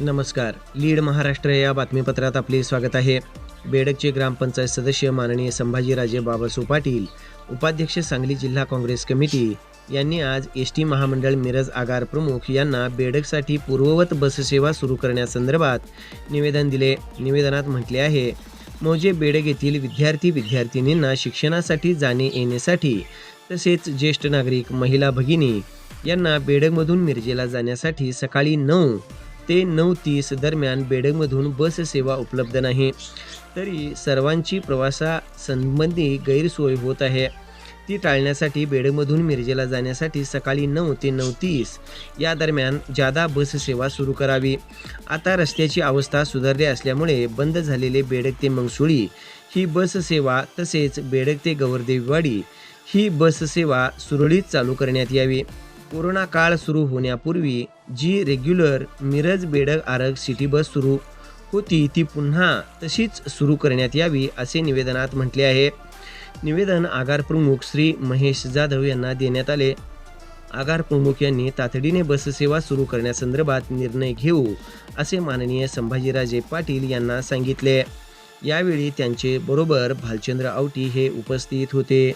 नमस्कार. लीड महाराष्ट्र या बातमीपत्रात आपले स्वागत आहे. बेडकचे ग्रामपंचायत सदस्य माननीय संभाजीराजे बाबासो पाटील उपाध्यक्ष सांगली जिल्हा काँग्रेस कमिटी यांनी आज एस टी महामंडळ मिरज आगार प्रमुख यांना बेडकसाठी पूर्ववत बससेवा सुरू करण्यासंदर्भात निवेदन दिले. निवेदनात म्हटले आहे मौजे बेडक येथील विद्यार्थी विद्यार्थिनींना शिक्षणासाठी जाणे येण्यासाठी तसेच ज्येष्ठ नागरिक महिला भगिनी यांना बेडगमधून मिरजेला जाण्यासाठी सकाळी नऊ ते नऊ तीस दरम्यान बेडगमधून बस सेवा उपलब्ध नाही. तरी सर्वांची प्रवासासंबंधी गैरसोय होत आहे. ती टाळण्यासाठी बेडगमधून मिरजेला जाण्यासाठी सकाळी नऊ ते नऊ तीस या दरम्यान जादा बस सेवा सुरू करावी. आता रस्त्याची अवस्था सुधारली असल्यामुळे बंद झालेले बेडक ते मंगसुळी ही बस सेवा तसेच बेडक ते गवर्देवीवाडी ही बस सेवा सुरळीत चालू करण्यात यावी. कोरोना काळ सुरू होण्यापूर्वी जी regular Miraj Bedag Arag city bus सुरू होती ती पुन्हा तशीच सुरू करण्यात यावी असे निवेदनात म्हटले आहे. निवेदन आगार प्रमुख श्री महेश जाधव यांना देण्यात आले. आगार प्रमुख यांनी तातडीने बससेवा सुरू करण्यासंदर्भात निर्णय घेऊ असे माननीय संभाजीराजे पाटील यांना सांगितले. यावेळी त्यांचे बरोबर भालचंद्र आवटी हे उपस्थित होते.